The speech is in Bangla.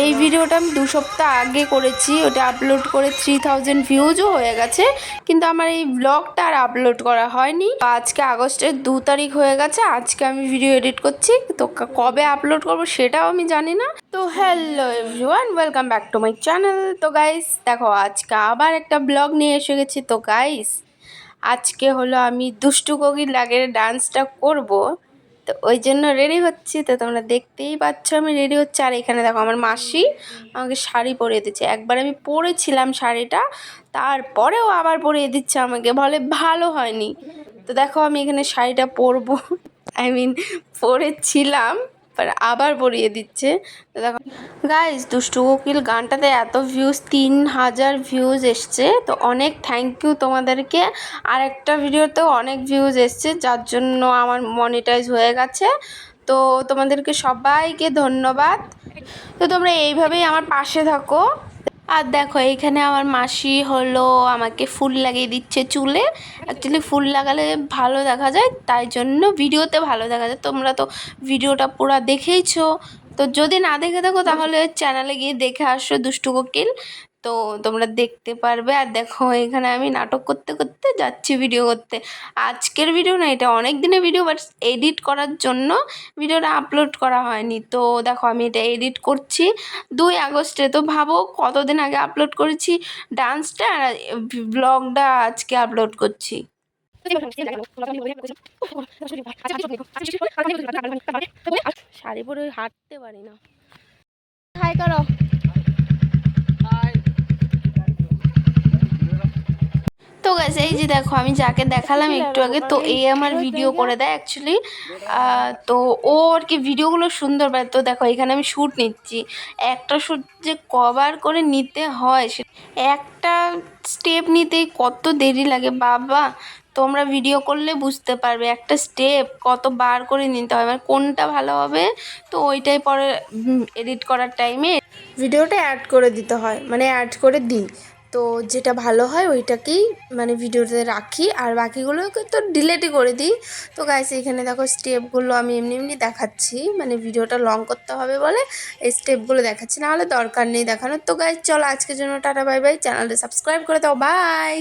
এই ভিডিওটা আমি দু সপ্তাহ আগে করেছি, ওটা আপলোড করে থ্রি থাউজেন্ড ভিউজও হয়ে গেছে, কিন্তু আমার এই ব্লগটা আর আপলোড করা হয়নি। আজকে আগস্টের দু তারিখ হয়ে গেছে, আজকে আমি ভিডিও এডিট করছি, তো কবে আপলোড করব সেটাও আমি জানি না। তো hello everyone welcome back to my channel তো গাইস দেখো আজকে আবার একটা ব্লগ নিয়ে এসে গেছি। তো গাইস আজকে হলো আমি দুষ্টু কোকিল লাগের ডান্সটা করব। তো ওই জন্য রেডি হচ্ছি। তো তোমরা দেখতেই পাচ্ছ আমি রেডি হচ্ছি। আর এখানে দেখো আমার মাসি আমাকে শাড়ি পরিয়ে দিচ্ছে। একবার আমি পরেছিলাম শাড়িটা, তারপরেও আবার পরিয়ে দিচ্ছে আমাকে। বলে ভালো হয়নি। তো দেখো আমি এখানে শাড়িটা পরবো। আই মিন পরেছিলাম। বাট আবার পরিয়ে দিচ্ছে। দেখো গাইজ দুষ্টু কোকিল, গানটাতে এত ভিউজ তিন হাজার ভিউজ এসছে। তো অনেক থ্যাংক ইউ তোমাদেরকে। আর একটা ভিডিওতেও অনেক ভিউজ এসছে, যার জন্য আমার মনিটাইজ হয়ে গেছে। তো তোমাদেরকে সবাইকে ধন্যবাদ। তো তোমরা এইভাবেই আমার পাশে থাকো। আর দেখো এইখানে আমার মাসি হলো আমাকে ফুল লাগিয়ে দিচ্ছে চুলে। অ্যাকচুয়ালি ফুল লাগালে ভালো দেখা যায়, তাই জন্য ভিডিওতে ভালো দেখা যায়। তোমরা তো ভিডিওটা পুরো দেখেইছো। তো যদি না দেখে থাকো, তাহলে চ্যানেলে গিয়ে দেখে আসো দুষ্টু কোকিল। তো তোমরা দেখতে পারবে। আর দেখো, এখানে আমি নাটক করতে করতে যাচ্ছি ভিডিও করতে। আজকের ভিডিও না, এটা অনেক দিনের ভিডিও বাট এডিট করার জন্য ভিডিওটা আপলোড করা হয়নি। তো দেখো, আমি এটা এডিট করছি। দুই আগস্টে, তো ভাবো কতদিন আগে আপলোড করেছি ডান্সটা আর ব্লগটা আজকে আপলোড করছি। শাড়ি পরে হাঁটতে পারি না। হাই করো। তো গেছে এই যে দেখো আমি যাকে দেখালাম একটু আগে তো এই আমার ভিডিও করে দেয় অ্যাকচুয়ালি তো ও আর কি ভিডিওগুলো সুন্দর পায় তো দেখো এখানে আমি শ্যুট নিচ্ছি। একটা শ্যুট যে কভার করে নিতে হয় সে একটা স্টেপ নিতেই কত দেরি লাগে বাবা। তোমরা ভিডিও করলে বুঝতে পারবে একটা স্টেপ কত বার করে নিতে হয়। মানে কোনটা ভালো হবে তো ওইটাই পরে এডিট করার টাইমে ভিডিওটা অ্যাড করে দিতে হয় মানে অ্যাড করে দিই। তো যেটা ভালো হয় ওইটাকেই মানে ভিডিওতে রাখি। আর বাকিগুলোকে তো ডিলেটই করে দিই। তো গাইস এখানে দেখো স্টেপগুলো আমি এমনি এমনি দেখাচ্ছি। মানে ভিডিওটা লং করতে হবে বলে এই স্টেপগুলো দেখাচ্ছি। নাহলে দরকার নেই দেখানোর। তো গাইস চলো আজকের জন্য টাটা বাই বাই চ্যানেলটা সাবস্ক্রাইব করে দাও। বাই